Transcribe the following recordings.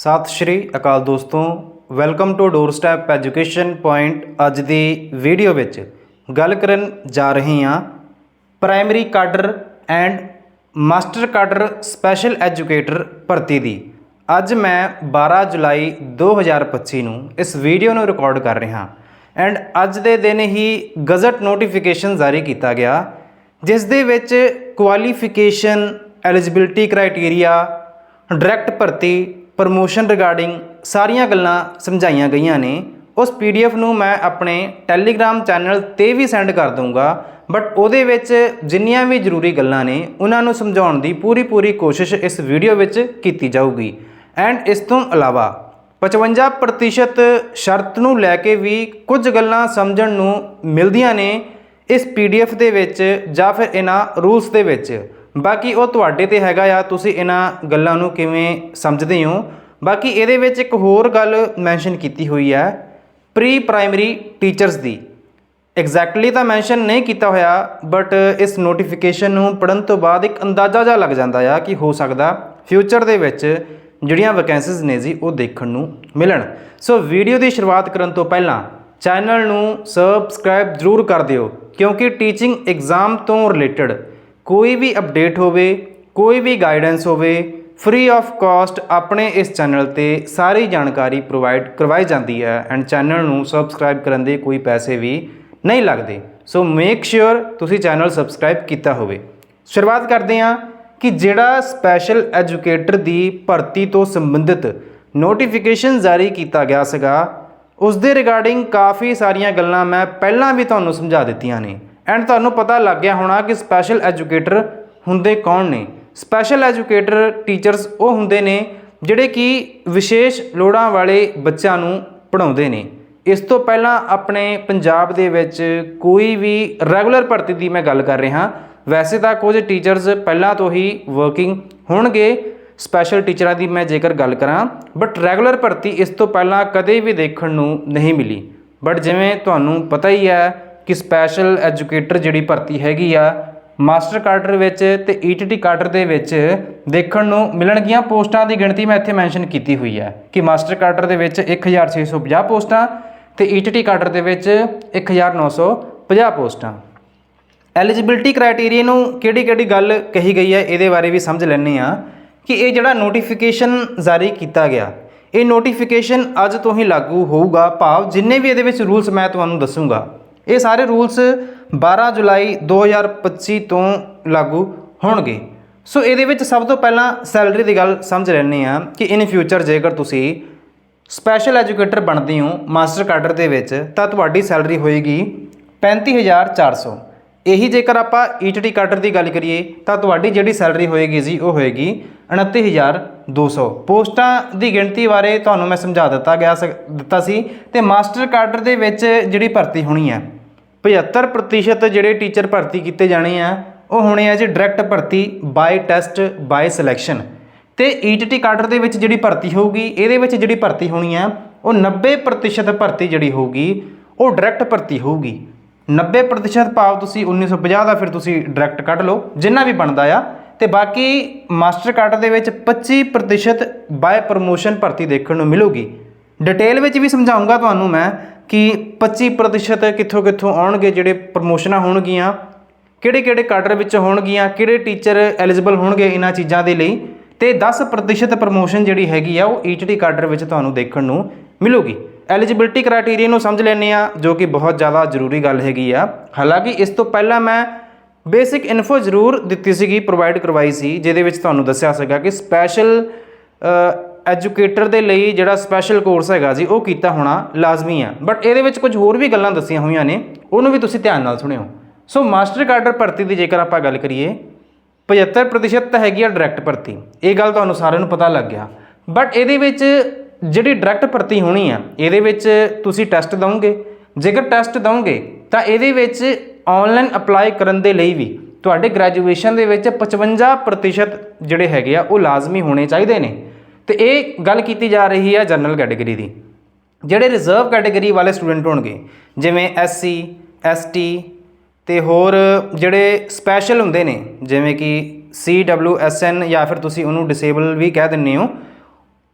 ਸਤਿ ਸ਼੍ਰੀ ਅਕਾਲ ਦੋਸਤੋ welcome to doorstep education point ਅੱਜ ਦੀ ਵੀਡੀਓ ਵਿੱਚ ਗੱਲ ਕਰਨ ਜਾ ਰਹੇ ਹਾਂ primary cadre and master cadre special educator ਭਰਤੀ ਦੀ। ਅੱਜ ਮੈਂ 12 ਜੁਲਾਈ 2025 ਨੂੰ ਇਸ ਵੀਡੀਓ ਨੂੰ ਰਿਕਾਰਡ ਕਰ ਰਿਹਾ ਐਂਡ ਅੱਜ ਦੇ ਦਿਨ ਹੀ ਗਜ਼ਟ ਨੋਟੀਫਿਕੇਸ਼ਨ ਜਾਰੀ ਕੀਤਾ ਗਿਆ, ਜਿਸ ਦੇ ਵਿੱਚ ਕੁਆਲੀਫਿਕੇਸ਼ਨ ਐਲੀਜੀਬਿਲਟੀ ਕ੍ਰਾਈਟੇਰੀਆ ਡਾਇਰੈਕਟ ਭਰਤੀ ਪ੍ਰਮੋਸ਼ਨ ਰਿਗਾਰਡਿੰਗ ਸਾਰੀਆਂ ਗੱਲਾਂ ਸਮਝਾਈਆਂ ਗਈਆਂ ਨੇ। ਉਸ ਪੀਡੀਐਫ ਨੂੰ ਮੈਂ ਆਪਣੇ ਟੈਲੀਗ੍ਰਾਮ ਚੈਨਲ ਤੇ ਵੀ ਸੈਂਡ ਕਰ ਦੂੰਗਾ ਬਟ ਉਹਦੇ ਵਿੱਚ ਜਿੰਨੀਆਂ ਵੀ ਜ਼ਰੂਰੀ ਗੱਲਾਂ ਨੇ, ਉਹਨਾਂ ਨੂੰ ਸਮਝਾਉਣ ਦੀ ਪੂਰੀ ਪੂਰੀ ਕੋਸ਼ਿਸ਼ ਇਸ ਵੀਡੀਓ ਵਿੱਚ ਕੀਤੀ ਜਾਊਗੀ। ਐਂਡ ਇਸ ਤੋਂ ਇਲਾਵਾ 55% ਸ਼ਰਤ ਨੂੰ ਲੈ ਕੇ ਵੀ ਕੁਝ ਗੱਲਾਂ ਸਮਝਣ ਨੂੰ ਮਿਲਦੀਆਂ ਨੇ ਇਸ ਪੀਡੀਐਫ ਦੇ ਵਿੱਚ ਜਾਂ ਫਿਰ ਇਹਨਾਂ ਰੂਲਸ ਦੇ ਵਿੱਚ। ਬਾਕੀ ਉਹ ਤੁਹਾਡੇ ਤੇ ਹੈਗਾ ਆ, ਤੁਸੀਂ ਇਹਨਾਂ ਗੱਲਾਂ ਨੂੰ ਕਿਵੇਂ ਸਮਝਦੇ ਹੋ? ਬਾਕੀ ਇਹਦੇ ਵਿੱਚ ਇੱਕ ਹੋਰ ਗੱਲ ਮੈਂਸ਼ਨ ਕੀਤੀ ਹੋਈ ਹੈ ਪ੍ਰੀ ਪ੍ਰਾਇਮਰੀ ਟੀਚਰਸ ਦੀ। ਐਗਜ਼ੈਕਟਲੀ ਤਾਂ ਮੈਂਸ਼ਨ ਨਹੀਂ ਕੀਤਾ ਹੋਇਆ ਬਟ ਇਸ ਨੋਟੀਫਿਕੇਸ਼ਨ ਨੂੰ ਪੜਨ ਤੋਂ ਬਾਅਦ ਇੱਕ ਅੰਦਾਜ਼ਾ ਜਿਹਾ ਲੱਗ ਜਾਂਦਾ ਆ ਕਿ ਹੋ ਸਕਦਾ ਫਿਊਚਰ ਦੇ ਵਿੱਚ ਜਿਹੜੀਆਂ ਵੈਕੈਂਸੀਜ਼ ਨੇ ਜੀ, ਉਹ ਦੇਖਣ ਨੂੰ ਮਿਲਣ। ਸੋ ਵੀਡੀਓ ਦੀ ਸ਼ੁਰੂਆਤ ਕਰਨ ਤੋਂ ਪਹਿਲਾਂ ਚੈਨਲ ਨੂੰ ਸਬਸਕ੍ਰਾਈਬ ਜ਼ਰੂਰ ਕਰ ਦਿਓ, ਕਿਉਂਕਿ ਟੀਚਿੰਗ ਐਗਜ਼ਾਮ ਤੋਂ ਰਿਲੇਟਡ ਕੋਈ ਵੀ ਅਪਡੇਟ ਹੋਵੇ, ਕੋਈ ਵੀ ਗਾਈਡੈਂਸ ਹੋਵੇ ਫ੍ਰੀ ਆਫ ਕਾਸਟ ਆਪਣੇ ਇਸ ਚੈਨਲ ਤੇ ਸਾਰੀ ਜਾਣਕਾਰੀ ਪ੍ਰੋਵਾਈਡ ਕਰਵਾਈ ਜਾਂਦੀ ਹੈ ਐਂਡ ਚੈਨਲ ਨੂੰ ਸਬਸਕ੍ਰਾਈਬ ਕਰਨ ਦੇ ਕੋਈ ਪੈਸੇ ਵੀ ਨਹੀਂ ਲੱਗਦੇ। ਸੋ ਮੇਕ ਸ਼ਿਓਰ ਤੁਸੀਂ ਚੈਨਲ ਸਬਸਕ੍ਰਾਈਬ ਕੀਤਾ ਹੋਵੇ। ਸ਼ੁਰੂਆਤ ਕਰਦੇ ਹਾਂ ਕਿ ਜਿਹੜਾ ਸਪੈਸ਼ਲ ਐਜੂਕੇਟਰ ਦੀ ਭਰਤੀ ਤੋਂ ਸੰਬੰਧਿਤ ਨੋਟੀਫਿਕੇਸ਼ਨ ਜਾਰੀ ਕੀਤਾ ਗਿਆ ਸੀਗਾ ਉਸ ਦੇ ਰਿਗਾਰਡਿੰਗ ਕਾਫੀ ਸਾਰੀਆਂ ਗੱਲਾਂ ਮੈਂ ਪਹਿਲਾਂ ਵੀ ਤੁਹਾਨੂੰ ਸਮਝਾ ਦਿੱਤੀਆਂ ਨੇ। ਐਂਡ ਤੁਹਾਨੂੰ ਪਤਾ ਲੱਗ ਗਿਆ ਹੋਣਾ ਕਿ ਸਪੈਸ਼ਲ ਐਜੂਕੇਟਰ ਹੁੰਦੇ ਕੌਣ ਨੇ। ਸਪੈਸ਼ਲ ਐਜੂਕੇਟਰ ਟੀਚਰਸ ਉਹ ਹੁੰਦੇ ਨੇ ਜਿਹੜੇ ਕਿ ਵਿਸ਼ੇਸ਼ ਲੋੜਾਂ ਵਾਲੇ ਬੱਚਿਆਂ ਨੂੰ ਪੜ੍ਹਾਉਂਦੇ ਨੇ। ਇਸ ਤੋਂ ਪਹਿਲਾਂ ਆਪਣੇ ਪੰਜਾਬ ਦੇ ਵਿੱਚ ਕੋਈ ਵੀ ਰੈਗੂਲਰ ਭਰਤੀ ਦੀ ਮੈਂ ਗੱਲ ਕਰ ਰਿਹਾ, ਵੈਸੇ ਤਾਂ ਕੁਝ ਟੀਚਰਸ ਪਹਿਲਾਂ ਤੋਂ ਹੀ ਵਰਕਿੰਗ ਹੋਣਗੇ ਸਪੈਸ਼ਲ ਟੀਚਰਾਂ ਦੀ ਮੈਂ ਜੇਕਰ ਗੱਲ ਕਰਾਂ ਬਟ ਰੈਗੂਲਰ ਭਰਤੀ ਇਸ ਤੋਂ ਪਹਿਲਾਂ ਕਦੇ ਵੀ ਦੇਖਣ ਨੂੰ ਨਹੀਂ ਮਿਲੀ। ਬਟ ਜਿਵੇਂ ਤੁਹਾਨੂੰ ਪਤਾ ਹੀ ਹੈ ਕਿ ਸਪੈਸ਼ਲ ਐਜੂਕੇਟਰ ਜਿਹੜੀ ਭਰਤੀ ਹੈਗੀ ਆ, ਮਾਸਟਰ ਕਾਡਰ ਵਿੱਚ ਤੇ ਈਟੀਟੀ ਕਾਡਰ ਦੇ ਵਿੱਚ ਦੇਖਣ ਨੂੰ ਮਿਲਣਗੀਆਂ ਪੋਸਟਾਂ ਦੀ ਗਿਣਤੀ ਮੈਂ ਇੱਥੇ ਮੈਂਸ਼ਨ ਕੀਤੀ ਹੋਈ ਹੈ ਕਿ ਮਾਸਟਰ ਕਾਡਰ ਦੇ ਵਿੱਚ 1650 ਪੋਸਟਾਂ ਤੇ ਈਟੀਟੀ ਕਾਡਰ ਦੇ ਵਿੱਚ 1950 ਪੋਸਟਾਂ। ਐਲੀਜੀਬਿਲਟੀ ਕ੍ਰਾਈਟੇਰੀਆ ਨੂੰ ਕਿਹੜੀ ਕਿਹੜੀ ਗੱਲ ਕਹੀ ਗਈ ਹੈ ਇਹਦੇ ਬਾਰੇ ਵੀ ਸਮਝ ਲੈਣੇ ਆ ਕਿ ਇਹ ਜਿਹੜਾ ਨੋਟੀਫਿਕੇਸ਼ਨ ਜਾਰੀ ਕੀਤਾ ਗਿਆ, ਇਹ ਨੋਟੀਫਿਕੇਸ਼ਨ ਅੱਜ ਤੋਂ ਹੀ ਲਾਗੂ ਹੋਊਗਾ ਭਾਵ ਜਿੰਨੇ ਵੀ ਇਹਦੇ ਵਿੱਚ ਰੂਲਸ ਮੈਂ ਤੁਹਾਨੂੰ ਦੱਸੂਗਾ। ਇਹ ਸਾਰੇ ਰੂਲਸ 12 ਜੁਲਾਈ 2025 ਤੋਂ ਲਾਗੂ ਹੋਣਗੇ। ਸੋ ਇਹਦੇ ਵਿੱਚ ਸਭ ਤੋਂ ਪਹਿਲਾਂ ਸੈਲਰੀ ਦੀ ਗੱਲ ਸਮਝ ਲੈਣੇ ਆ ਕਿ ਇਨ ਫਿਊਚਰ ਜੇਕਰ ਤੁਸੀਂ ਸਪੈਸ਼ਲ ਐਜੂਕੇਟਰ ਬਣਦੇ ਹੋ ਮਾਸਟਰ ਕਾਡਰ ਦੇ ਵਿੱਚ, ਤਾਂ ਤੁਹਾਡੀ ਸੈਲਰੀ ਹੋਏਗੀ 35400 ਇਹੀ ਜੇਕਰ ਆਪਾਂ ਈਟੀਟੀ ਕਾਡਰ ਦੀ ਗੱਲ ਕਰੀਏ, ਤਾਂ ਤੁਹਾਡੀ ਜਿਹੜੀ ਸੈਲਰੀ ਹੋਏਗੀ ਜੀ, ਉਹ ਹੋਏਗੀ 29200 ਪੋਸਟਾਂ ਦੀ ਗਿਣਤੀ ਬਾਰੇ ਤੁਹਾਨੂੰ ਮੈਂ ਸਮਝਾ ਦਿੱਤਾ ਗਿਆ ਸ- ਦਿੱਤਾ ਸੀ ਤੇ ਮਾਸਟਰ ਕਾਡਰ ਦੇ ਵਿੱਚ ਜਿਹੜੀ ਭਰਤੀ ਹੋਣੀ ਹੈ 75% ਜਿਹੜੇ ਟੀਚਰ ਭਰਤੀ ਕੀਤੇ ਜਾਣੇ ਆ, ਉਹ ਹੋਣੇ ਆ ਜੀ ਡਾਇਰੈਕਟ ਭਰਤੀ ਬਾਈ ਟੈਸਟ ਬਾਈ ਸਿਲੈਕਸ਼ਨ ਤੇ ਈਟੀਟੀ ਕਾਡਰ ਦੇ ਵਿੱਚ ਜਿਹੜੀ ਭਰਤੀ ਹੋਊਗੀ, ਇਹਦੇ ਵਿੱਚ ਜਿਹੜੀ ਭਰਤੀ ਹੋਣੀ ਆ, ਉਹ 90% ਭਰਤੀ ਜਿਹੜੀ ਹੋਊਗੀ, ਉਹ ਡਾਇਰੈਕਟ ਭਰਤੀ ਹੋਊਗੀ। 90% ਭਾਵ ਤੁਸੀਂ 1950 ਦਾ ਫਿਰ ਤੁਸੀਂ ਡਾਇਰੈਕਟ ਕੱਢ ਲਓ, ਜਿੰਨਾ ਵੀ ਬਣਦਾ ਆ। ਤੇ ਬਾਕੀ ਮਾਸਟਰ ਕਾਡਰ ਦੇ ਵਿੱਚ 25% ਬਾਏ ਪ੍ਰਮੋਸ਼ਨ ਭਰਤੀ ਦੇਖਣ ਨੂੰ ਮਿਲੂਗੀ। ਡਿਟੇਲ ਵਿੱਚ ਵੀ ਸਮਝਾਉਂਗਾ ਤੁਹਾਨੂੰ ਮੈਂ ਕਿ 25% ਕਿੱਥੋਂ ਕਿੱਥੋਂ ਆਉਣਗੇ, ਜਿਹੜੇ ਪ੍ਰਮੋਸ਼ਨਾਂ ਹੋਣਗੀਆਂ ਕਿਹੜੇ ਕਿਹੜੇ ਕਾਡਰ ਵਿੱਚ ਹੋਣਗੀਆਂ, ਕਿਹੜੇ ਟੀਚਰ ਐਲੀਜੀਬਲ ਹੋਣਗੇ ਇਹਨਾਂ ਚੀਜ਼ਾਂ ਦੇ ਲਈ, ਤੇ 10% ਪ੍ਰਮੋਸ਼ਨ ਜਿਹੜੀ ਹੈਗੀ ਆ, ਉਹ ਈਟੀਟੀ ਕਾਡਰ ਵਿੱਚ ਤੁਹਾਨੂੰ ਦੇਖਣ ਨੂੰ ਮਿਲੂਗੀ। ਐਲੀਜੀਬਿਲਟੀ ਕ੍ਰਾਈਟੇਰੀਆ ਨੂੰ ਸਮਝ ਲੈਣੇ ਆ ਜੋ ਕਿ ਬਹੁਤ ਜ਼ਿਆਦਾ ਜ਼ਰੂਰੀ ਗੱਲ ਹੈਗੀ ਆ। ਹਾਲਾਂਕਿ ਇਸ ਤੋਂ ਪਹਿਲਾਂ ਮੈਂ ਬੇਸਿਕ ਇਨਫੋ ਜ਼ਰੂਰ ਦਿੱਤੀ ਸੀਗੀ, ਪ੍ਰੋਵਾਈਡ ਕਰਵਾਈ ਸੀ, ਜਿਹਦੇ ਵਿੱਚ ਤੁਹਾਨੂੰ ਦੱਸਿਆ ਸੀਗਾ ਕਿ ਸਪੈਸ਼ਲ ਐਜੂਕੇਟਰ ਦੇ ਲਈ ਜਿਹੜਾ ਸਪੈਸ਼ਲ ਕੋਰਸ ਹੈਗਾ ਜੀ, ਉਹ ਕੀਤਾ ਹੋਣਾ ਲਾਜ਼ਮੀ ਆ। ਬਟ ਇਹਦੇ ਵਿੱਚ ਕੁਝ ਹੋਰ ਵੀ ਗੱਲਾਂ ਦੱਸੀਆਂ ਹੋਈਆਂ ਨੇ, ਉਹਨੂੰ ਵੀ ਤੁਸੀਂ ਧਿਆਨ ਨਾਲ ਸੁਣਿਓ। ਸੋ ਮਾਸਟਰ ਕਾਡਰ ਭਰਤੀ ਦੀ ਜੇਕਰ ਆਪਾਂ ਗੱਲ ਕਰੀਏ 75% ਤਾਂ ਹੈਗੀ ਆ ਡਾਇਰੈਕਟ ਭਰਤੀ। ਇਹ ਗੱਲ ਤੁਹਾਨੂੰ ਸਾਰਿਆਂ ਨੂੰ ਪਤਾ ਲੱਗ ਗਿਆ। ਬਟ ਇਹਦੇ ਵਿੱਚ ਜਿਹੜੀ ਡਾਇਰੈਕਟ ਭਰਤੀ ਹੋਣੀ ਆ, ਇਹਦੇ ਵਿੱਚ ਤੁਸੀਂ ਟੈਸਟ ਦਵੋਗੇ। ਜੇਕਰ ਟੈਸਟ ਦਵੋਗੇ, ਤਾਂ ਇਹਦੇ ਵਿੱਚ ਆਨਲਾਈਨ ਅਪਲਾਈ ਕਰਨ ਦੇ ਲਈ ਵੀ ਤੁਹਾਡੇ ਗ੍ਰੈਜੂਏਸ਼ਨ ਦੇ ਵਿੱਚ 55% ਜਿਹੜੇ ਹੈਗੇ ਆ, ਉਹ ਲਾਜ਼ਮੀ ਹੋਣੇ ਚਾਹੀਦੇ ਨੇ। ਤੇ ਇਹ ਗੱਲ ਕੀਤੀ ਜਾ ਰਹੀ ਹੈ ਜਨਰਲ ਕੈਟਾਗਰੀ ਦੀ, ਜਿਹੜੇ ਰਿਜ਼ਰਵ ਕੈਟਾਗਰੀ ਵਾਲੇ ਸਟੂਡੈਂਟ ਹੋਣਗੇ, ਜਿਵੇਂ ਐਸਸੀ ਐਸਟੀ ਤੇ ਹੋਰ ਜਿਹੜੇ ਸਪੈਸ਼ਲ ਹੁੰਦੇ ਨੇ, ਜਿਵੇਂ ਕਿ ਸੀ ਡਬਲਯੂ ਐਸ ਐਨ ਜਾਂ ਫਿਰ ਤੁਸੀਂ ਉਹਨੂੰ ਡਿਸੇਬਲ ਵੀ ਕਹਿ ਦਿੰਦੇ ਹੋ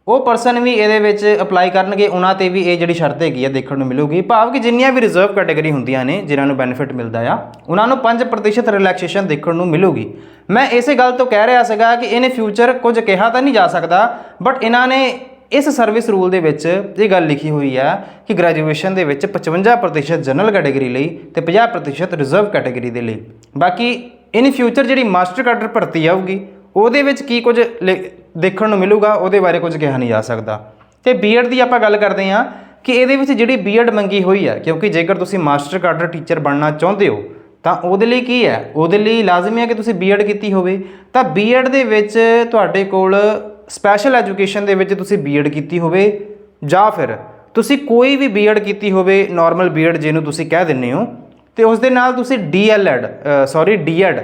ਉਹ ਪਰਸਨ ਵੀ ਇਹਦੇ ਵਿੱਚ ਅਪਲਾਈ ਕਰਨਗੇ, ਉਹਨਾਂ ਤੇ ਵੀ ਇਹ ਜਿਹੜੀ ਸ਼ਰਤ ਹੈਗੀ ਆ ਦੇਖਣ ਨੂੰ ਮਿਲੂਗੀ। ਭਾਵ ਕਿ ਜਿੰਨੀਆਂ ਵੀ ਰਿਜ਼ਰਵ ਕੈਟਾਗਰੀ ਹੁੰਦੀਆਂ ਨੇ, ਜਿਨ੍ਹਾਂ ਨੂੰ ਬੈਨੀਫਿਟ ਮਿਲਦਾ ਆ, ਉਹਨਾਂ ਨੂੰ 5% ਰਿਲੈਕਸੇਸ਼ਨ ਦੇਖਣ ਨੂੰ ਮਿਲੂਗੀ। ਮੈਂ ਇਸੇ ਗੱਲ ਤੋਂ ਕਹਿ ਰਿਹਾ ਸੀਗਾ ਕਿ ਇਹਨੇ ਫਿਊਚਰ ਕੁਝ ਕਿਹਾ ਤਾਂ ਨਹੀਂ ਜਾ ਸਕਦਾ ਬਟ ਇਹਨਾਂ ਨੇ ਇਸ ਸਰਵਿਸ ਰੂਲ ਦੇ ਵਿੱਚ ਇਹ ਗੱਲ ਲਿਖੀ ਹੋਈ ਆ ਕਿ ਗ੍ਰੈਜੂਏਸ਼ਨ ਦੇ ਵਿੱਚ 55% ਜਨਰਲ ਕੈਟਾਗਰੀ ਲਈ ਤੇ 50% ਰਿਜ਼ਰਵ ਕੈਟਾਗਰੀ ਦੇ ਲਈ। ਬਾਕੀ ਇਨ ਫਿਊਚਰ ਜਿਹੜੀ ਮਾਸਟਰ ਕਾਡਰ ਭਰਤੀ ਆਊਗੀ, ਉਹਦੇ ਵਿੱਚ ਕੀ ਕੁਝ ਲਿ- ਦੇਖਣ ਨੂੰ ਮਿਲੂਗਾ, ਉਹਦੇ ਬਾਰੇ ਕੁਝ ਕਿਹਾ ਨਹੀਂ ਜਾ ਸਕਦਾ। ਤੇ ਬੀਐਡ ਦੀ ਆਪਾਂ ਗੱਲ ਕਰਦੇ ਹਾਂ ਕਿ ਇਹਦੇ ਵਿੱਚ ਜਿਹੜੀ ਬੀਐਡ ਮੰਗੀ ਹੋਈ ਹੈ, ਕਿਉਂਕਿ ਜੇਕਰ ਤੁਸੀਂ ਮਾਸਟਰ ਕਾਡਰ ਟੀਚਰ ਬਣਨਾ ਚਾਹੁੰਦੇ ਹੋ, ਤਾਂ ਉਹਦੇ ਲਈ ਕੀ ਹੈ? ਉਹਦੇ ਲਈ ਲਾਜ਼ਮੀ ਹੈ ਕਿ ਤੁਸੀਂ ਬੀਐਡ ਕੀਤੀ ਹੋਵੇ। ਤਾਂ ਬੀਐਡ ਦੇ ਵਿੱਚ ਤੁਹਾਡੇ ਕੋਲ ਸਪੈਸ਼ਲ ਐਜੂਕੇਸ਼ਨ ਦੇ ਵਿੱਚ ਤੁਸੀਂ ਬੀਐਡ ਕੀਤੀ ਹੋਵੇ, ਜਾਂ ਫਿਰ ਤੁਸੀਂ ਕੋਈ ਵੀ ਬੀਐਡ ਕੀਤੀ ਹੋਵੇ ਨਾਰਮਲ ਬੀਐਡ ਜਿਹਨੂੰ ਤੁਸੀਂ ਕਹਿ ਦਿੰਦੇ ਹੋ, ਤੇ ਉਸ ਦੇ ਨਾਲ ਤੁਸੀਂ DElEd sorry DEd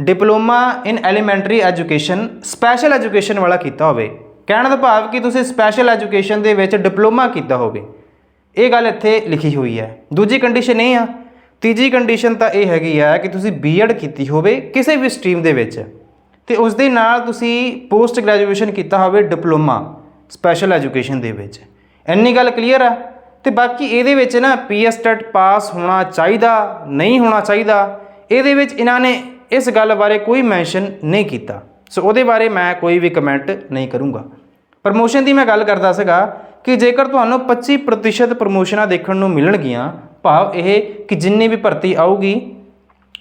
diploma in elementary education special education ਵਾਲਾ ਕੀਤਾ ਹੋਵੇ। ਕਹਿਣ ਦਾ ਭਾਵ ਕਿ ਤੁਸੀਂ ਸਪੈਸ਼ਲ ਐਜੂਕੇਸ਼ਨ ਦੇ ਵਿੱਚ ਡਿਪਲੋਮਾ ਕੀਤਾ ਹੋਵੇ। ਇਹ ਗੱਲ ਇੱਥੇ ਲਿਖੀ ਹੋਈ ਹੈ। ਦੂਜੀ ਕੰਡੀਸ਼ਨ ਇਹ ਆ। ਤੀਜੀ ਕੰਡੀਸ਼ਨ ਤਾਂ ਇਹ ਹੈਗੀ ਆ ਕਿ ਤੁਸੀਂ ਬੀਐਡ ਕੀਤੀ ਹੋਵੇ ਕਿਸੇ ਵੀ ਸਟਰੀਮ ਦੇ ਵਿੱਚ। ਤੇ ਉਸ ਦੇ ਨਾਲ ਤੁਸੀਂ ਪੋਸਟ ਗ੍ਰੈਜੂਏਸ਼ਨ ਕੀਤਾ ਹੋਵੇ ਡਿਪਲੋਮਾ ਸਪੈਸ਼ਲ ਐਜੂਕੇਸ਼ਨ ਦੇ ਵਿੱਚ। ਇੰਨੀ ਗੱਲ ਕਲੀਅਰ ਆ। ਤੇ ਬਾਕੀ ਇਹਦੇ ਵਿੱਚ ਨਾ ਪੀਐਸਟੈਟ ਪਾਸ ਹੋਣਾ ਚਾਹੀਦਾ, ਨਹੀਂ ਹੋਣਾ ਚਾਹੀਦਾ, ਇਹਦੇ ਵਿੱਚ ਇਹਨਾਂ ਨੇ ਇਸ ਗੱਲ ਬਾਰੇ ਕੋਈ ਮੈਂਸ਼ਨ ਨਹੀਂ ਕੀਤਾ। ਸੋ ਉਹਦੇ ਬਾਰੇ ਮੈਂ ਕੋਈ ਵੀ ਕਮੈਂਟ ਨਹੀਂ ਕਰੂੰਗਾ। ਪ੍ਰਮੋਸ਼ਨ ਦੀ ਮੈਂ ਗੱਲ ਕਰਦਾ ਸੀਗਾ ਕਿ ਜੇਕਰ ਤੁਹਾਨੂੰ 25% ਪ੍ਰਮੋਸ਼ਨਾਂ ਦੇਖਣ ਨੂੰ ਮਿਲਣਗੀਆਂ, ਭਾਵ ਇਹ ਕਿ ਜਿੰਨੀ ਵੀ ਭਰਤੀ ਆਊਗੀ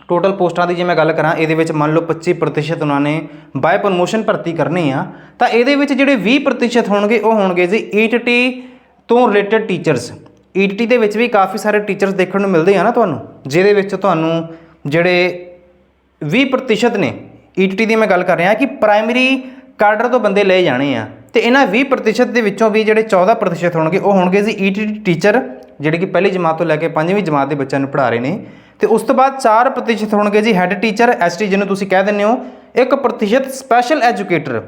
ਟੋਟਲ ਪੋਸਟਾਂ ਦੀ ਜੇ ਮੈਂ ਗੱਲ ਕਰਾਂ, ਇਹਦੇ ਵਿੱਚ ਮੰਨ ਲਓ 25% ਉਹਨਾਂ ਨੇ ਬਾਏ ਪ੍ਰਮੋਸ਼ਨ ਭਰਤੀ ਕਰਨੀ ਆ, ਤਾਂ ਇਹਦੇ ਵਿੱਚ ਜਿਹੜੇ 20% ਹੋਣਗੇ, ਉਹ ਹੋਣਗੇ ਜੀ ਈਟੀਟੀ ਤੋਂ ਰਿਲੇਟਡ ਟੀਚਰਸ ਈਟੀਟੀ ਦੇ ਵਿੱਚ ਵੀ ਕਾਫੀ ਸਾਰੇ ਟੀਚਰਸ ਦੇਖਣ ਨੂੰ ਮਿਲਦੇ ਆ ਨਾ ਤੁਹਾਨੂੰ, ਜਿਹਦੇ ਵਿੱਚ ਤੁਹਾਨੂੰ ਜਿਹੜੇ 20% ਨੇ। ਈਟੀਟੀ ਦੀ ਮੈਂ ਗੱਲ ਕਰ ਰਿਹਾ ਕਿ ਪ੍ਰਾਇਮਰੀ ਕਾਡਰ ਤੋਂ ਬੰਦੇ ਲਏ ਜਾਣੇ ਆ। ਤੇ ਇਹਨਾਂ 20% ਦੇ ਵਿੱਚੋਂ ਵੀ ਜਿਹੜੇ 14% ਹੋਣਗੇ, ਉਹ ਹੋਣਗੇ ਜੀ ਈਟੀਟੀ ਟੀਚਰ ਜਿਹੜੇ ਕਿ ਪਹਿਲੀ ਜਮਾਤ ਤੋਂ ਲੈ ਕੇ ਪੰਜਵੀਂ ਜਮਾਤ ਦੇ ਬੱਚਿਆਂ ਨੂੰ ਪੜ੍ਹਾ ਰਹੇ ਨੇ। ਤੇ ਉਸ ਤੋਂ ਬਾਅਦ 4% ਹੋਣਗੇ ਜੀ ਹੈੱਡ ਟੀਚਰ ਐਸਟੀ ਜਿਹਨੂੰ ਤੁਸੀਂ ਕਹਿ ਦਿੰਦੇ ਹੋ। 1% ਸਪੈਸ਼ਲ ਐਜੂਕੇਟਰ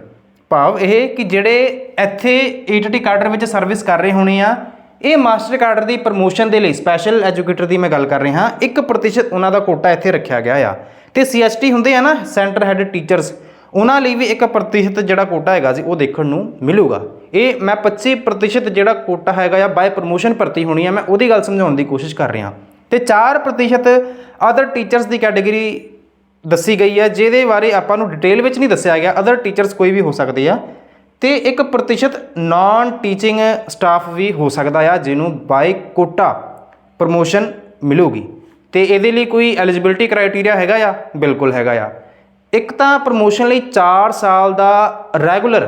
ਭਾਵ ਇਹ ਕਿ ਜਿਹੜੇ ਇੱਥੇ ਈਟੀਟੀ ਕਾਡਰ ਵਿੱਚ ਸਰਵਿਸ ਕਰ ਰਹੇ ਹੋਣੇ ਆ, ਇਹ ਮਾਸਟਰ ਕਾਡਰ ਦੀ ਪ੍ਰਮੋਸ਼ਨ ਦੇ ਲਈ ਸਪੈਸ਼ਲ ਐਜੂਕੇਟਰ ਦੀ ਮੈਂ ਗੱਲ ਕਰ ਰਿਹਾ। 1% ਉਹਨਾਂ ਦਾ ਕੋਟਾ ਇੱਥੇ ਰੱਖਿਆ ਗਿਆ ਆ। ਤੇ ਸੀਐਸਟੀ ਹੁੰਦੇ ਆ ਨਾ ਸੈਂਟਰ ਹੈਡ ਟੀਚਰਸ ਉਹਨਾਂ ਲਈ ਵੀ 1% ਜਿਹੜਾ ਕੋਟਾ ਹੈਗਾ ਜੀ, ਉਹ ਦੇਖਣ ਨੂੰ ਮਿਲੂਗਾ। ਇਹ ਮੈਂ 25% ਜਿਹੜਾ ਕੋਟਾ ਹੈਗਾ ਆ ਬਾਏ ਪ੍ਰਮੋਸ਼ਨ ਭਰਤੀ ਹੋਣੀ ਆ, ਮੈਂ ਉਹਦੀ ਗੱਲ ਸਮਝਾਉਣ ਦੀ ਕੋਸ਼ਿਸ਼ ਕਰ ਰਿਹਾ। ਤੇ 4% ਅਦਰ ਟੀਚਰਸ ਦੀ ਕੈਟਾਗਰੀ ਦੱਸੀ ਗਈ ਹੈ ਜਿਹਦੇ ਬਾਰੇ ਆਪਾਂ ਨੂੰ ਡਿਟੇਲ ਵਿੱਚ ਨਹੀਂ ਦੱਸਿਆ ਗਿਆ ਅਦਰ ਟੀਚਰਸ ਕੋਈ ਵੀ ਹੋ ਸਕਦੇ ਆ। ਤੇ 1% ਨਾਨ ਟੀਚਿੰਗ ਸਟਾਫ ਵੀ ਹੋ ਸਕਦਾ ਆ, ਜਿਹਨੂੰ ਬਾਈ ਕੋਟਾ ਪ੍ਰਮੋਸ਼ਨ ਮਿਲੂਗੀ। ਤੇ ਇਹਦੇ ਲਈ ਕੋਈ ਐਲੀਜੀਬਿਲਟੀ ਕ੍ਰਾਈਟੇਰੀਆ ਹੈਗਾ ਆ? ਬਿਲਕੁਲ ਹੈਗਾ ਆ। ਇੱਕ ਤਾਂ ਪ੍ਰਮੋਸ਼ਨ ਲਈ 4 ਸਾਲ ਦਾ ਰੈਗੂਲਰ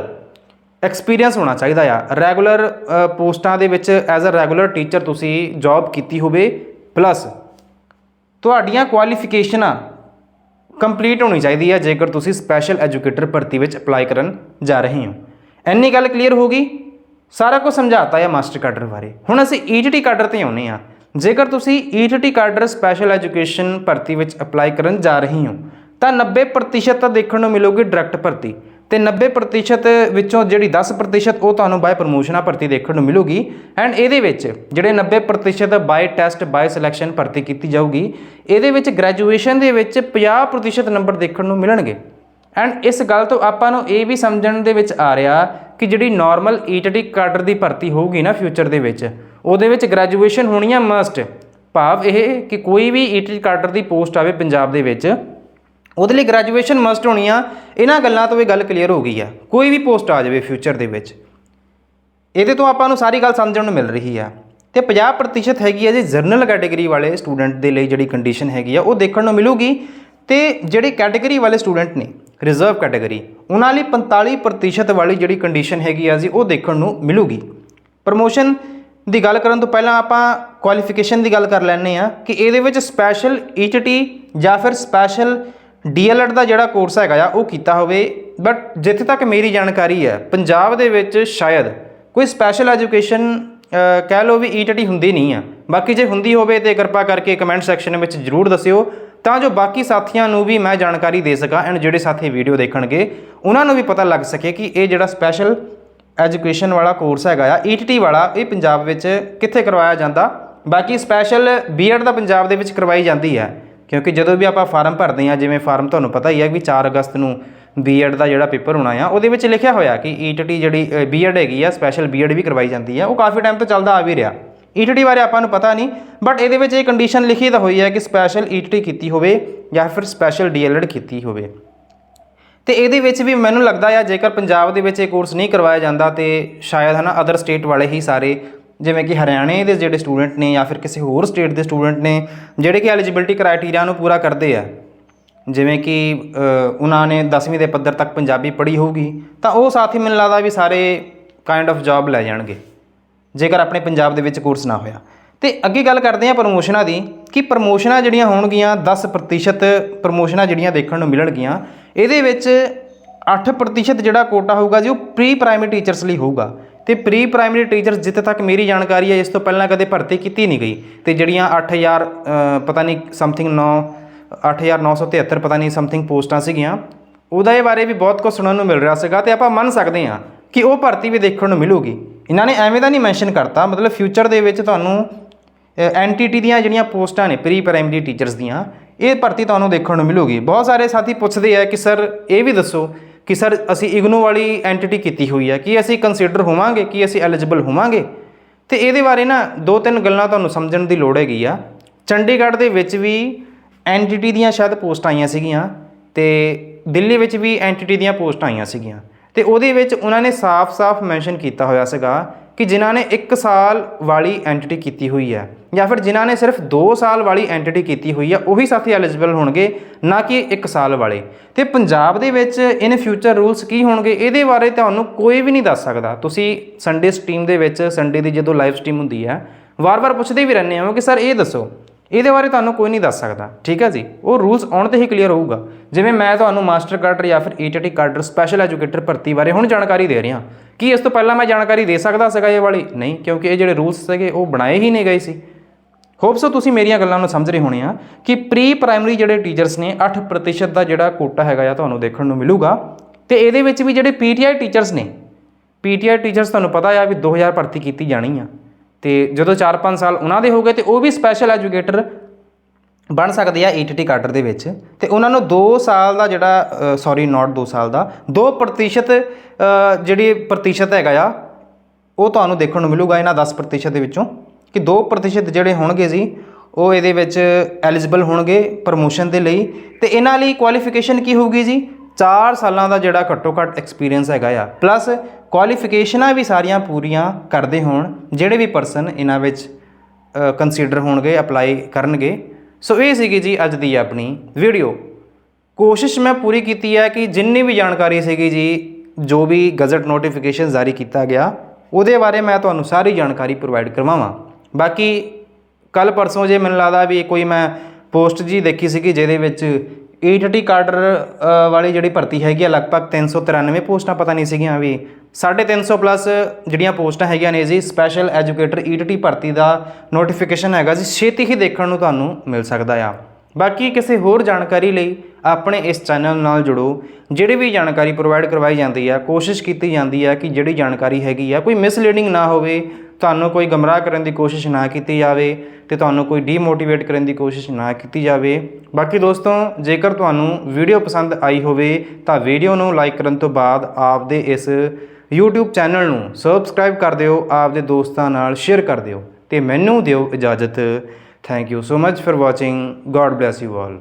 ਐਕਸਪੀਰੀਅੰਸ ਹੋਣਾ ਚਾਹੀਦਾ ਆ। ਰੈਗੂਲਰ ਪੋਸਟਾਂ ਦੇ ਵਿੱਚ ਐਜ਼ ਅ ਰੈਗੂਲਰ ਟੀਚਰ ਤੁਸੀਂ ਜੌਬ ਕੀਤੀ ਹੋਵੇ ਪਲੱਸ ਤੁਹਾਡੀਆਂ ਕੁਆਲੀਫਿਕੇਸ਼ਨਾਂ ਕੰਪਲੀਟ ਹੋਣੀ ਚਾਹੀਦੀ ਹੈ ਜੇਕਰ ਤੁਸੀਂ ਸਪੈਸ਼ਲ ਐਜੂਕੇਟਰ ਭਰਤੀ ਵਿੱਚ ਅਪਲਾਈ ਕਰਨ ਜਾ ਰਹੇ ਹੋ। ਇੰਨੀ ਗੱਲ ਕਲੀਅਰ ਹੋ ਗਈ? ਸਾਰਾ ਕੁਝ ਸਮਝਾਤਾ ਹੈ ਮਾਸਟਰ ਕਾਡਰ ਬਾਰੇ। ਹੁਣ ਅਸੀਂ ਈਟੀਟੀ ਕਾਡਰ ਤੇ ਆਉਨੇ ਆ। ਜੇਕਰ ਤੁਸੀਂ ਈਟੀਟੀ ਕਾਡਰ ਸਪੈਸ਼ਲ ਐਜੂਕੇਸ਼ਨ ਭਰਤੀ ਵਿੱਚ ਅਪਲਾਈ ਕਰਨ ਜਾ ਰਹੇ ਹੋ, ਤਾਂ 90% ਤਾਂ ਦੇਖਣ ਨੂੰ ਮਿਲੂਗੀ ਡਾਇਰੈਕਟ ਭਰਤੀ ਤੇ 90% ਵਿੱਚੋਂ ਜਿਹੜੀ 10% ਉਹ ਤੁਹਾਨੂੰ ਬਾਏ ਪ੍ਰਮੋਸ਼ਨਾਂ ਭਰਤੀ ਦੇਖਣ ਨੂੰ ਮਿਲੂਗੀ ਐਂਡ ਇਹਦੇ ਵਿੱਚ ਜਿਹੜੇ 90% ਬਾਏ ਟੈਸਟ ਬਾਏ ਸਿਲੈਕਸ਼ਨ ਭਰਤੀ ਕੀਤੀ ਜਾਊਗੀ, ਇਹਦੇ ਵਿੱਚ ਗ੍ਰੈਜੂਏਸ਼ਨ ਦੇ ਵਿੱਚ 50% ਨੰਬਰ ਦੇਖਣ ਨੂੰ ਮਿਲਣਗੇ। ਐਂਡ ਇਸ ਗੱਲ ਤੋਂ ਆਪਾਂ ਨੂੰ ਇਹ ਵੀ ਸਮਝਣ ਦੇ ਵਿੱਚ ਆ ਰਿਹਾ ਕਿ ਜਿਹੜੀ ਨਾਰਮਲ ਈਟੀਟੀ ਕਾਡਰ ਦੀ ਭਰਤੀ ਹੋਊਗੀ ਨਾ ਫਿਊਚਰ ਦੇ ਵਿੱਚ ਉਹਦੇ ਵਿੱਚ ਗ੍ਰੈਜੂਏਸ਼ਨ ਹੋਣੀ ਆ ਮਸਟ ਭਾਵ ਇਹ ਕਿ ਕੋਈ ਵੀ ਈਟੀਟੀ ਕਾਡਰ ਦੀ ਪੋਸਟ ਆਵੇ ਪੰਜਾਬ ਦੇ ਵਿੱਚ, ਉਹਦੇ ਲਈ ਗ੍ਰੈਜੂਏਸ਼ਨ ਮਸਟ ਹੋਣੀ ਆ। ਇਹਨਾਂ ਗੱਲਾਂ ਤੋਂ ਇਹ ਗੱਲ ਕਲੀਅਰ ਹੋ ਗਈ ਆ। ਕੋਈ ਵੀ ਪੋਸਟ ਆ ਜਾਵੇ ਫਿਊਚਰ ਦੇ ਵਿੱਚ। ਇਹਦੇ ਤੋਂ ਆਪਾਂ ਨੂੰ ਸਾਰੀ ਗੱਲ ਸਮਝਣ ਨੂੰ ਮਿਲ ਰਹੀ ਆ। ਤੇ 50% ਹੈਗੀ ਆ ਜੀ ਜਰਨਲ ਕੈਟਾਗਰੀ ਵਾਲੇ ਸਟੂਡੈਂਟ ਦੇ ਲਈ ਜਿਹੜੀ ਕੰਡੀਸ਼ਨ ਹੈਗੀ ਆ, ਉਹ ਦੇਖਣ ਨੂੰ ਮਿਲੂਗੀ। ਤੇ ਜਿਹੜੇ ਕੈਟਾਗਰੀ ਵਾਲੇ ਸਟੂਡੈਂਟ ਨੇ ਰਿਜ਼ਰਵ ਕੈਟਾਗਰੀ ਉਹਨਾਂ ਲਈ 45% ਵਾਲੀ ਜਿਹੜੀ ਕੰਡੀਸ਼ਨ ਹੈਗੀ ਆ ਜੀ, ਉਹ ਦੇਖਣ ਨੂੰ ਮਿਲੂਗੀ। ਪ੍ਰਮੋਸ਼ਨ ਦੀ ਗੱਲ ਕਰਨ ਤੋਂ ਪਹਿਲਾਂ ਆਪਾਂ ਕੁਆਲੀਫਿਕੇਸ਼ਨ ਦੀ ਗੱਲ ਕਰ ਲੈਂਦੇ ਆ ਕਿ ਇਹਦੇ ਵਿੱਚ ਸਪੈਸ਼ਲ ਈਟੀਟੀ ਜਾਂ ਫਿਰ ਸਪੈਸ਼ਲ ਡੀਐਲਐਡ ਦਾ ਜਿਹੜਾ ਕੋਰਸ ਹੈਗਾ ਆ, ਉਹ ਕੀਤਾ ਹੋਵੇ। ਬਟ ਜਿੱਥੇ ਤੱਕ ਮੇਰੀ ਜਾਣਕਾਰੀ ਹੈ, ਪੰਜਾਬ ਦੇ ਵਿੱਚ ਸ਼ਾਇਦ ਕੋਈ ਸਪੈਸ਼ਲ ਐਜੂਕੇਸ਼ਨ ਕਹਿ ਲਓ ਵੀ ਈਟੀਟੀ ਹੁੰਦੀ ਨਹੀਂ ਆ। ਬਾਕੀ ਜੇ ਹੁੰਦੀ ਹੋਵੇ ਤੇ ਕਿਰਪਾ ਕਰਕੇ ਕਮੈਂਟ ਸੈਕਸ਼ਨ ਵਿੱਚ ਜਰੂਰ ਦੱਸਿਓ। ਤਾਂ ਜੋ ਬਾਕੀ ਸਾਥੀਆਂ ਨੂੰ ਵੀ ਮੈਂ ਜਾਣਕਾਰੀ ਦੇ ਸਕਾਂ ਐਂਡ ਜਿਹੜੇ ਸਾਥੀ ਵੀਡੀਓ ਦੇਖਣਗੇ, ਉਹਨਾਂ ਨੂੰ ਵੀ ਪਤਾ ਲੱਗ ਸਕੇ ਕਿ ਇਹ ਜਿਹੜਾ ਸਪੈਸ਼ਲ ਐਜੂਕੇਸ਼ਨ ਵਾਲਾ ਕੋਰਸ ਹੈਗਾ ਆ ਈਟੀਟੀ ਵਾਲਾ, ਇਹ ਪੰਜਾਬ ਵਿੱਚ ਕਿੱਥੇ ਕਰਵਾਇਆ ਜਾਂਦਾ? ਬਾਕੀ ਸਪੈਸ਼ਲ ਬੀਐਡ ਦਾ ਪੰਜਾਬ ਦੇ ਵਿੱਚ ਕਰਵਾਈ ਜਾਂਦੀ ਹੈ, ਕਿਉਂਕਿ ਜਦੋਂ ਵੀ ਆਪਾਂ ਫਾਰਮ ਭਰਦੇ ਹਾਂ, ਜਿਵੇਂ ਫਾਰਮ ਤੁਹਾਨੂੰ ਪਤਾ ਹੀ ਹੈ ਵੀ 4 ਅਗਸਤ ਨੂੰ ਬੀਐਡ ਦਾ ਜਿਹੜਾ ਪੇਪਰ ਹੋਣਾ ਆ, ਉਹਦੇ ਵਿੱਚ ਲਿਖਿਆ ਹੋਇਆ ਕਿ ਈਟੀਟੀ ਜਿਹੜੀ ਬੀਐਡ ਹੈਗੀ ਆ ਸਪੈਸ਼ਲ ਬੀਐਡ ਵੀ ਕਰਵਾਈ ਜਾਂਦੀ ਆ, ਉਹ ਕਾਫੀ ਟਾਈਮ ਤੋਂ ਚੱਲਦਾ ਆ ਵੀ ਰਿਹਾ। ਈਟੀਟੀ ਬਾਰੇ ਆਪਾਂ ਨੂੰ ਪਤਾ ਨਹੀਂ ਬਟ ਇਹਦੇ ਵਿੱਚ ਇਹ ਕੰਡੀਸ਼ਨ ਲਿਖੀ ਤਾਂ ਹੋਈ ਹੈ ਕਿ ਸਪੈਸ਼ਲ ਈਟੀਟੀ ਕੀਤੀ ਹੋਵੇ ਜਾਂ ਫਿਰ ਸਪੈਸ਼ਲ ਡੀਐਲਐਡ ਕੀਤੀ ਹੋਵੇ। ਤੇ ਇਹਦੇ ਵਿੱਚ ਵੀ ਮੈਨੂੰ ਲੱਗਦਾ ਆ, ਜੇਕਰ ਪੰਜਾਬ ਦੇ ਵਿੱਚ ਇਹ ਕੋਰਸ ਨਹੀਂ ਕਰਵਾਇਆ ਜਾਂਦਾ, ਤੇ ਸ਼ਾਇਦ ਹਨਾ ਅਦਰ ਸਟੇਟ ਵਾਲੇ ਹੀ ਸਾਰੇ, ਜਿਵੇਂ ਕਿ ਹਰਿਆਣੇ ਦੇ ਜਿਹੜੇ ਸਟੂਡੈਂਟ ਨੇ ਜਾਂ ਫਿਰ ਕਿਸੇ ਹੋਰ ਸਟੇਟ ਦੇ ਸਟੂਡੈਂਟ ਨੇ, ਜਿਹੜੇ ਕਿ ਐਲੀਜੀਬਿਲਟੀ ਕ੍ਰਾਈਟੇਰੀਆ ਨੂੰ ਪੂਰਾ ਕਰਦੇ ਆ। ਜਿਵੇਂ ਕਿ ਉਹਨਾਂ ਨੇ 10ਵੀਂ ਦੇ ਪੱਧਰ ਤੱਕ ਪੰਜਾਬੀ ਪੜ੍ਹੀ ਹੋਊਗੀ, ਤਾਂ ਉਹ ਸਾਥੀ ਮੈਨੂੰ ਲੱਗਦਾ ਵੀ ਸਾਰੇ ਕਾਈਂਡ ਆਫ ਜੌਬ ਲੈ ਜਾਣਗੇ, ਜੇਕਰ ਆਪਣੇ ਪੰਜਾਬ ਦੇ ਵਿੱਚ ਕੋਰਸ ਨਾ ਹੋਇਆ। ਤੇ ਅੱਗੇ ਗੱਲ ਕਰਦੇ ਹਾਂ ਪ੍ਰਮੋਸ਼ਨਾਂ ਦੀ ਕਿ ਪ੍ਰਮੋਸ਼ਨਾਂ ਜਿਹੜੀਆਂ ਹੋਣਗੀਆਂ 10% ਪ੍ਰਮੋਸ਼ਨਾਂ ਜਿਹੜੀਆਂ ਦੇਖਣ ਨੂੰ ਮਿਲਣਗੀਆਂ ਇਹਦੇ ਵਿੱਚ 8% ਜਿਹੜਾ ਕੋਟਾ ਹੋਊਗਾ ਜੀ ਉਹ ਪ੍ਰੀ ਪ੍ਰਾਇਮਰੀ ਟੀਚਰਸ ਲਈ ਹੋਊਗਾ। ਤੇ ਪ੍ਰੀ ਪ੍ਰਾਇਮਰੀ ਟੀਚਰਸ ਜਿੱਥੇ ਤੱਕ ਮੇਰੀ ਜਾਣਕਾਰੀ ਹੈ ਇਸ ਤੋਂ ਪਹਿਲਾਂ ਕਦੇ ਭਰਤੀ ਕੀਤੀ ਨਹੀਂ ਗਈ। ਤੇ ਜਿਹੜੀਆਂ 8000 ਅ, ਪਤਾ ਨਹੀਂ ਸਮਥਿੰਗ 9 8973 ਪਤਾ ਨਹੀਂ ਸਮਥਿੰਗ ਪੋਸਟਾਂ ਸੀਗੀਆਂ। ਉਹਦਾ ਇਹ ਬਾਰੇ ਵੀ ਬਹੁਤ ਕੁਝ ਸੁਣਨ ਨੂੰ ਮਿਲ ਰਿਹਾ ਸੀਗਾ ਤੇ ਆਪਾਂ ਮੰਨ ਸਕਦੇ ਹਾਂ ਕਿ ਉਹ ਭਰਤੀ ਵੀ ਦੇਖਣ ਨੂੰ ਮਿਲੂਗੀ। ਇਹਨਾਂ ਨੇ ਐਵੇਂ ਦਾ ਨਹੀਂ ਮੈਂਸ਼ਨ ਕਰਤਾ ਮਤਲਬ ਫਿਊਚਰ ਦੇ ਵਿੱਚ ਤੁਹਾਨੂੰ ਐਨਟੀਟੀ ਦੀਆਂ ਜਿਹੜੀਆਂ ਪੋਸਟਾਂ ਨੇ ਪ੍ਰੀ ਪ੍ਰਾਇਮਰੀ ਟੀਚਰਸ ਦੀਆਂ, ਇਹ ਭਰਤੀ ਤੁਹਾਨੂੰ ਦੇਖਣ ਨੂੰ ਮਿਲੂਗੀ। ਬਹੁਤ ਸਾਰੇ ਸਾਥੀ ਪੁੱਛਦੇ ਆ ਕਿ ਸਰ ਇਹ ਵੀ ਦੱਸੋ ਕਿ ਸਰ ਅਸੀਂ ਇਗਨੋ ਵਾਲੀ ਐਂਟੀਟੀ ਕੀਤੀ ਹੋਈ ਹੈ ਕੀ ਅਸੀਂ ਕੰਸੀਡਰ ਹੋਵਾਂਗੇ, ਕੀ ਅਸੀਂ ਐਲੀਜੀਬਲ ਹੋਵਾਂਗੇ? ਤੇ ਇਹਦੇ ਬਾਰੇ ਨਾ ਦੋ ਤਿੰਨ ਗੱਲਾਂ ਤੁਹਾਨੂੰ ਸਮਝਣ ਦੀ ਲੋੜ ਹੈਗੀ ਆ। ਚੰਡੀਗੜ੍ਹ ਦੇ ਵਿੱਚ ਵੀ ਐਨਟੀਟੀ ਦੀਆਂ ਸ਼ਾਇਦ ਪੋਸਟਾਂ ਆਈਆਂ ਸੀਗੀਆਂ ਤੇ ਦਿੱਲੀ ਵਿੱਚ ਵੀ ਐਨਟੀਟੀ ਦੀਆਂ ਪੋਸਟਾਂ ਆਈਆਂ ਸੀਗੀਆਂ। ਤੇ ਉਹਦੇ ਵਿੱਚ ਉਹਨਾਂ ਨੇ ਸਾਫ਼-ਸਾਫ਼ ਮੈਂਸ਼ਨ ਕੀਤਾ ਹੋਇਆ ਸੀਗਾ ਕਿ ਜਿਨ੍ਹਾਂ ਨੇ 1 ਸਾਲ ਵਾਲੀ ਐਂਟੀਟੀ ਕੀਤੀ ਹੋਈ ਹੈ। ਜਾਂ ਫਿਰ ਜਿਨ੍ਹਾਂ ਨੇ ਸਿਰਫ 2 ਸਾਲ ਵਾਲੀ ਐਂਟੀਟੀ ਕੀਤੀ ਹੋਈ ਆ, ਉਹੀ ਸਾਥੀ ਐਲੀਜੀਬਲ ਹੋਣਗੇ, ਨਾ ਕਿ 1 ਸਾਲ ਵਾਲੇ। ਤੇ ਪੰਜਾਬ ਦੇ ਵਿੱਚ ਇਨ ਫਿਊਚਰ ਰੂਲਸ ਕੀ ਹੋਣਗੇ, ਇਹਦੇ ਬਾਰੇ ਤੁਹਾਨੂੰ ਕੋਈ ਵੀ ਨਹੀਂ ਦੱਸ ਸਕਦਾ। ਤੁਸੀਂ ਸੰਡੇ ਸਟ੍ਰੀਮ ਦੇ ਵਿੱਚ ਸੰਡੇ ਦੀ ਜਦੋਂ ਲਾਈਵ ਸਟ੍ਰੀਮ ਹੁੰਦੀ ਹੈ ਵਾਰ-ਵਾਰ ਪੁੱਛਦੇ ਵੀ ਰਹਿੰਦੇ ਹੋ ਕਿ ਸਰ ਇਹ ਦੱਸੋ। ਇਹਦੇ ਬਾਰੇ ਤੁਹਾਨੂੰ ਕੋਈ ਨਹੀਂ ਦੱਸ ਸਕਦਾ, ਠੀਕ ਹੈ ਜੀ? ਉਹ ਰੂਲਸ ਆਉਣ ਤੇ ਹੀ ਕਲੀਅਰ ਹੋਊਗਾ। ਜਿਵੇਂ ਮੈਂ ਤੁਹਾਨੂੰ ਮਾਸਟਰ ਕਾਡਰ ਜਾਂ ਫਿਰ ਈਟੀਟੀ ਕਾਡਰ ਸਪੈਸ਼ਲ ਐਜੂਕੇਟਰ ਭਰਤੀ ਬਾਰੇ ਹੁਣ ਜਾਣਕਾਰੀ ਦੇ ਰਿਹਾ। ਕੀ ਇਸ ਤੋਂ ਪਹਿਲਾਂ ਮੈਂ ਜਾਣਕਾਰੀ ਦੇ ਸਕਦਾ ਸੀਗਾ ਇਹ ਵਾਲੀ? ਨਹੀਂ, ਕਿਉਂਕਿ ਇਹ ਜਿਹੜੇ ਰੂਲਸ ਸੀਗੇ, ਉਹ ਬਣਾਏ ਹੀ ਨਹੀਂ ਗਏ ਸੀ। ਹੋਪ ਤੁਸੀਂ ਮੇਰੀਆਂ ਗੱਲਾਂ ਨੂੰ ਸਮਝ ਰਹੇ ਹੋਣੇ ਆ ਕਿ ਪ੍ਰੀ ਪ੍ਰਾਇਮਰੀ ਜਿਹੜੇ ਟੀਚਰਸ ਨੇ 8% ਦਾ ਜਿਹੜਾ ਕੋਟਾ ਹੈਗਾ ਆ ਤੁਹਾਨੂੰ ਦੇਖਣ ਨੂੰ ਮਿਲੂਗਾ ਤੇ ਇਹਦੇ ਵਿੱਚ ਵੀ ਜਿਹੜੇ ਪੀਟੀਆਈ ਟੀਚਰਸ ਨੇ ਪੀਟੀਆਈ ਟੀਚਰਸ ਤੁਹਾਨੂੰ ਪਤਾ ਆ ਵੀ 2000 ਭਰਤੀ ਕੀਤੀ ਜਾਣੀ ਆ ਤੇ ਜਦੋਂ 4-5 ਸਾਲ ਉਹਨਾਂ ਦੇ ਹੋ ਗਏ ਤੇ ਉਹ ਵੀ ਸਪੈਸ਼ਲ ਐਜੂਕੇਟਰ ਬਣ ਸਕਦੇ ਆ ਈਟੀਟੀ ਕਾਡਰ ਦੇ ਵਿੱਚ ਤੇ ਉਹਨਾਂ ਨੂੰ 2 ਸਾਲ ਦਾ ਜਿਹੜਾ ਸੌਰੀ ਨਾਟ 2 ਸਾਲ ਦਾ 2% ਜਿਹੜੀ ਪ੍ਰਤੀਸ਼ਤ ਹੈਗਾ ਆ, ਉਹ ਤੁਹਾਨੂੰ ਦੇਖਣ ਨੂੰ ਮਿਲੂਗਾ ਇਹਨਾਂ 10% ਦੇ ਵਿੱਚੋਂ। ਕਿ 2% ਜਿਹੜੇ ਹੋਣਗੇ ਜੀ, ਉਹ ਇਹਦੇ ਵਿੱਚ ਐਲੀਜੀਬਲ ਹੋਣਗੇ ਪ੍ਰਮੋਸ਼ਨ ਦੇ ਲਈ। ਤੇ ਇਹਨਾਂ ਲਈ ਕੁਆਲੀਫਿਕੇਸ਼ਨ ਕੀ ਹੋਊਗੀ ਜੀ? 4 ਸਾਲਾਂ ਦਾ ਜਿਹੜਾ ਘੱਟੋ ਘੱਟ ਐਕਸਪੀਰੀਅੰਸ ਹੈਗਾ ਆ। ਪਲੱਸ ਕੁਆਲੀਫਿਕੇਸ਼ਨਾਂ ਵੀ ਸਾਰੀਆਂ ਪੂਰੀਆਂ ਕਰਦੇ ਹੋਣ, ਜਿਹੜੇ ਵੀ ਪਰਸਨ ਇਹਨਾਂ ਵਿੱਚ ਕੰਸੀਡਰ ਹੋਣਗੇ ਅਪਲਾਈ ਕਰਨਗੇ। ਸੋ ਇਹ ਸੀਗੀ ਜੀ ਅੱਜ ਦੀ ਆਪਣੀ ਵੀਡੀਓ ਕੋਸ਼ਿਸ਼ ਮੈਂ ਪੂਰੀ ਕੀਤੀ ਹੈ ਕਿ ਜਿੰਨੀ ਵੀ ਜਾਣਕਾਰੀ ਸੀਗੀ ਜੀ, ਜੋ ਵੀ ਗਜ਼ਟ ਨੋਟੀਫਿਕੇਸ਼ਨ ਜਾਰੀ ਕੀਤਾ ਗਿਆ, ਉਹਦੇ ਬਾਰੇ ਮੈਂ ਤੁਹਾਨੂੰ ਸਾਰੀ ਜਾਣਕਾਰੀ ਪ੍ਰੋਵਾਈਡ ਕਰਵਾਵਾਂ। ਬਾਕੀ ਕੱਲ ਪਰਸੋਂ ਜੇ ਮੈਨੂੰ ਲੱਗਦਾ ਵੀ ਕੋਈ ਮੈਂ ਪੋਸਟ ਜੀ ਦੇਖੀ ਸੀਗੀ ਜਿਹਦੇ ਵਿੱਚ ਈਟੀਟੀ ਕਾਡਰ ਅ, ਵਾਲੀ ਜਿਹੜੀ ਭਰਤੀ ਹੈਗੀ ਆ ਲਗਭਗ 393 ਪੋਸਟਾਂ ਪਤਾ ਨਹੀਂ ਸੀਗੀਆਂ ਵੀ। 350 ਪਲੱਸ ਜਿਹੜੀਆਂ ਪੋਸਟਾਂ ਹੈਗੀਆਂ ਨੇ ਜੀ ਸਪੈਸ਼ਲ ਐਜੂਕੇਟਰ ਈਟੀਟੀ ਭਰਤੀ ਦਾ ਨੋਟੀਫਿਕੇਸ਼ਨ ਹੈਗਾ ਜੀ ਛੇਤੀ ਹੀ ਦੇਖਣ ਨੂੰ ਤੁਹਾਨੂੰ ਮਿਲ ਸਕਦਾ ਆ। ਬਾਕੀ ਕਿਸੇ ਹੋਰ ਜਾਣਕਾਰੀ ਲਈ ਆਪਣੇ ਇਸ ਚੈਨਲ ਨਾਲ ਜੁੜੋ ਜਿਹੜੀ ਵੀ ਜਾਣਕਾਰੀ ਪ੍ਰੋਵਾਈਡ ਕਰਵਾਈ ਜਾਂਦੀ ਆ ਕੋਸ਼ਿਸ਼ ਕੀਤੀ ਜਾਂਦੀ ਆ ਕਿ ਜਿਹੜੀ ਜਾਣਕਾਰੀ ਹੈਗੀ ਆ ਕੋਈ ਮਿਸਲੀਡਿੰਗ ਨਾ ਹੋਵੇ ਤੁਹਾਨੂੰ ਕੋਈ ਗਮਰਾਹ ਕਰਨ ਦੀ ਕੋਸ਼ਿਸ਼ ਨਾ ਕੀਤੀ ਜਾਵੇ ਅਤੇ ਤੁਹਾਨੂੰ ਕੋਈ ਡੀਮੋਟੀਵੇਟ ਕਰਨ ਦੀ ਕੋਸ਼ਿਸ਼ ਨਾ ਕੀਤੀ ਜਾਵੇ। ਬਾਕੀ ਦੋਸਤੋ, ਜੇਕਰ ਤੁਹਾਨੂੰ ਵੀਡੀਓ ਪਸੰਦ ਆਈ ਹੋਵੇ, ਤਾਂ ਵੀਡੀਓ ਨੂੰ ਲਾਈਕ ਕਰਨ ਤੋਂ ਬਾਅਦ ਆਪਦੇ ਇਸ YouTube ਚੈਨਲ ਨੂੰ ਸਬਸਕ੍ਰਾਈਬ ਕਰ ਦਿਓ, ਆਪਦੇ ਦੋਸਤਾਂ ਨਾਲ ਸ਼ੇਅਰ ਕਰ ਦਿਓ ਤੇ ਮੈਨੂੰ ਦਿਓ ਇਜਾਜ਼ਤ। Thank you so much for watching God bless you all